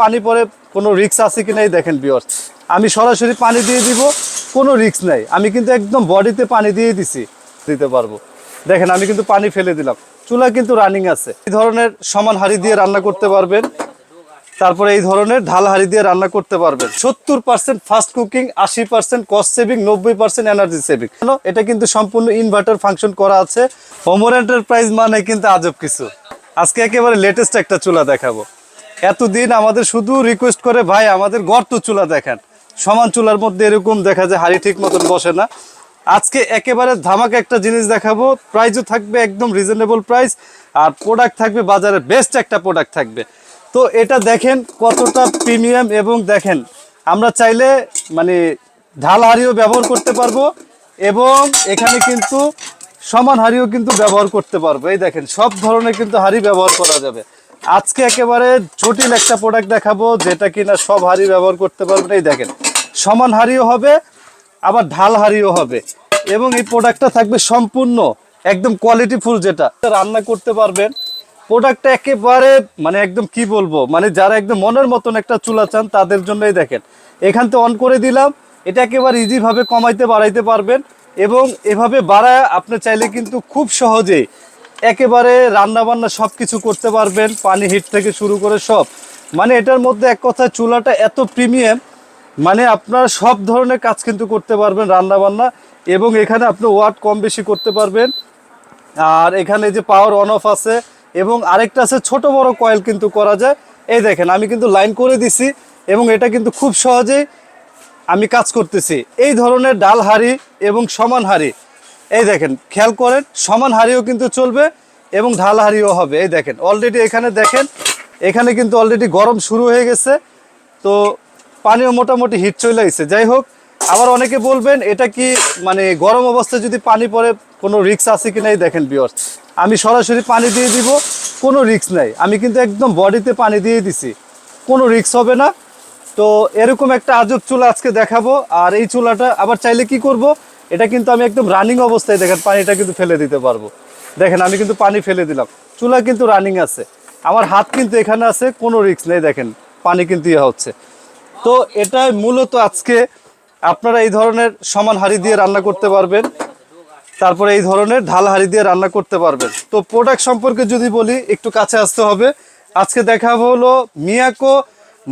পানি পরে কোনো রিক্স আছে কিনা এই দেখেন বিয়র্স আমি সরাসরি পানি দিয়ে দিব, কোনো রিক্স নাই। আমি কিন্তু একদম বডিতে পানি দিয়ে দিছি, দিতে পারব। দেখেন, আমি কিন্তু পানি ফেলে দিলাম। চুলা কিন্তু রানিং আছে। এই ধরনের সমান হাড়ি দিয়ে রান্না করতে পারবেন। তারপরে এই ধরনের ঢাল হাড়ি দিয়ে রান্না করতে পারবেন। সত্তর পার্সেন্ট ফাস্ট কুকিং আশি পার্সেন্ট কস্ট সেভিং নব্বই পার্সেন্ট এনার্জি সেভিং কেন? এটা কিন্তু সম্পূর্ণ ইনভার্টার ফাংশন করা আছে। হোমর এন্টারপ্রাইজ মানে কিন্তু আজব কিছু। আজকে একেবারে লেটেস্ট একটা চুলা দেখাবো। এতদিন আমাদের শুধু রিকোয়েস্ট করে, ভাই, আমাদের গর্ত চুলা দেখান। সমান চুলার মধ্যে এরকম দেখা যায়, হাড়ি ঠিক মতন বসে না। আজকে একেবারে ধামাকা একটা জিনিস দেখাবো। প্রাইসও থাকবে একদম রিজনেবল প্রাইস আর প্রোডাক্ট থাকবে বাজারে বেস্ট একটা প্রোডাক্ট থাকবে। তো এটা দেখেন কতটা প্রিমিয়াম এবং দেখেন, আমরা চাইলে মানে ঢাল হাড়িও ব্যবহার করতে পারব এবং এখানে কিন্তু সমান হাড়িও কিন্তু ব্যবহার করতে পারব। এই দেখেন, সব ধরনের কিন্তু হাড়ি ব্যবহার করা যাবে। আজকে একেবারে জটিল একটা প্রোডাক্ট দেখাবো, যেটা কিনা সব হাড়ি ব্যবহার করতে পারবেন। এই দেখেন, সমান হাড়িও হবে, আবার ঢাল হাড়িও হবে। এবং এই প্রোডাক্টটা থাকবে সম্পূর্ণ, একদম কোয়ালিটি ফুল যেটা। রান্না করতে পারবেন। প্রোডাক্টটা একেবারে মানে একদম কি বলব মানে যারা একদম মনের মতন একটা চুলা চান, তাদের জন্যই দেখেন। এখান থেকে অন করে দিলাম। এটা একেবারে ইজিভাবে কমাইতে, বাড়াইতে পারবেন। এবং এভাবে বাড়ায়, আপনি চাইলে কিন্তু খুব সহজেই একেবারে রান্না বান্না সব কিছু করতে পারবেন, পানি হিট থেকে শুরু করে সব। মানে এটার মধ্যে এক কথায় চুলাটা এত প্রিমিয়াম মানে আপনারা সব ধরনের কাজ কিন্তু করতে পারবেন রান্না বান্না এবং এখানে আপনি ওয়াট কম বেশি করতে পারবেন। আর এখানে যে পাওয়ার অন অফ আছে, এবং আরেকটা আছে ছোট বড় কয়েল কিন্তু করা যায়। এই দেখেন, আমি কিন্তু লাইন করে দিছি, এবং এটা কিন্তু খুব সহজেই আমি কাজ করতেছি। এই ধরনের ডাল হাড়ি এবং সমান হাড়ি এই দেখেন, খেয়াল করেন, সমান হাড়িও কিন্তু চলবে এবং ঢাল হাড়িও হবে। এই দেখেন অলরেডি এখানে দেখেন, এখানে কিন্তু অলরেডি গরম শুরু হয়ে গেছে। তো পানিও মোটামুটি হিট চলে গেছে যাই হোক, আবার অনেকে বলবেন, এটা কি মানে গরম অবস্থায় যদি পানি পরে কোনো রিক্স আছে কি নাই দেখেন বিয়র্স আমি সরাসরি পানি দিয়ে দিব, কোনো রিক্স নাই। আমি কিন্তু একদম বডিতে পানি দিয়ে দিছি, কোনো রিক্স হবে না। তো এরকম একটা আজব চুলা আজকে দেখাবো, আর এই চুলাটা আবার চাইলে কি করব? এটা কিন্তু আমি একদম রানিং অবস্থায় দেখেন পানিটা কিন্তু ফেলে দিতে পারব। দেখেন, আমি কিন্তু পানি ফেলে দিলাম। চুলা কিন্তু রানিং আছে। আমার হাত কিন্তু এখানে আছে, কোনো রিক্স নেই, দেখেন, পানি কিন্তু ইয়ে হচ্ছে। তো এটা মূলত আজকে আপনারা এই ধরনের সমান হাড়ি দিয়ে রান্না করতে পারবেন। তারপরে এই ধরনের ঢাল হাড়ি দিয়ে রান্না করতে পারবেন। তো প্রোডাক্ট সম্পর্কে যদি বলি, একটু কাছে আসতে হবে। আজকে দেখা হলো মিয়াকো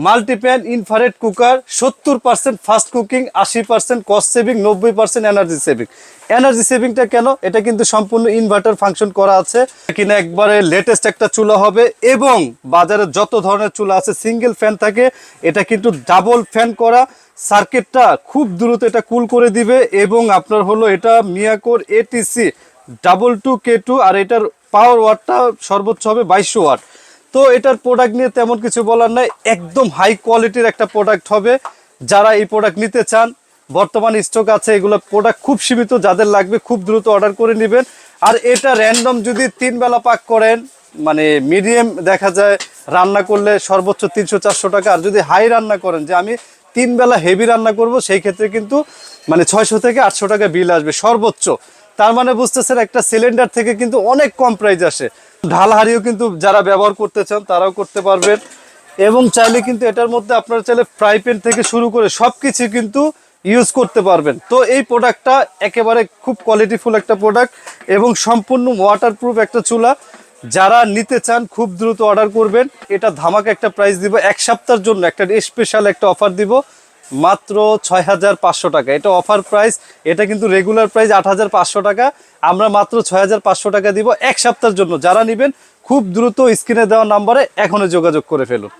মাল্টিপ্যান ইনফারেট কুকার সত্তর পার্সেন্ট ফাস্ট কুকিং আশি পার্সেন্ট কস্ট সেভিং নব্বই পার্সেন্ট এনার্জি সেভিং এনার্জি সেভিংটা কেন? এটা কিন্তু সম্পূর্ণ ইনভার্টার ফাংশন করা আছে। কিনা একবারে লেটেস্ট একটা চুলা হবে এবং বাজারে যত ধরনের চুলা আছে সিঙ্গেল ফ্যান থাকে, এটা কিন্তু ডাবল ফ্যান করা। সার্কিটটা খুব দ্রুত এটা কুল করে দিবে এবং আপনার হলো এটা মিয়াকোর ATC double two K two আর এটার পাওয়ার ওয়াটটা সর্বোচ্চ হবে বাইশশো ওয়াট তো এটার প্রোডাক্ট নিয়ে তেমন কিছু বলার নাই। একদম হাই কোয়ালিটির একটা প্রোডাক্ট হবে। যারা এই প্রোডাক্ট নিতে চান, বর্তমান স্টক আছে, এগুলো প্রোডাক্ট খুব সীমিত, যাদের লাগবে খুব দ্রুত অর্ডার করে নেবেন। আর এটা র্যান্ডম যদি তিন বেলা পাক করেন মানে মিডিয়াম দেখা যায়, রান্না করলে সর্বোচ্চ তিনশো, চারশো টাকা। আর যদি হাই রান্না করেন, যে আমি তিন বেলা হেভি রান্না করব, সেই ক্ষেত্রে কিন্তু মানে ছয়শো থেকে আটশো টাকা বিল আসবে সর্বোচ্চ। তার মানে বুঝতেছেন একটা সিলিন্ডার থেকে কিন্তু অনেক কম প্রাইস আসে। ঢাল হাড়িও কিন্তু যারা ব্যবহার করতে চান, তারাও করতে পারবেন। এবং চাইলে কিন্তু এটার মধ্যে আপনারা চাইলে ফ্রাই প্যান থেকে শুরু করে সব কিছু কিন্তু ইউজ করতে পারবেন। তো এই প্রোডাক্টটা একেবারে খুব কোয়ালিটিফুল একটা প্রোডাক্ট এবং সম্পূর্ণ ওয়াটারপ্রুফ একটা চুলা। যারা নিতে চান, খুব দ্রুত অর্ডার করবেন। এটা ধামাকা একটা প্রাইস দিব। এক সপ্তাহের জন্য একটা স্পেশাল একটা অফার দিব। মাত্র ছয় হাজার পাঁচশো টাকা। এটা অফার প্রাইস এটা কিন্তু রেগুলার প্রাইস আট হাজার পাঁচশো টাকা। আমরা মাত্র ছয় হাজার পাঁচশো টাকা দিব এক সপ্তাহের জন্য। যারা নেবেন, খুব দ্রুত স্ক্রিনে দেওয়া নাম্বারে এখনও যোগাযোগ করে ফেলুন।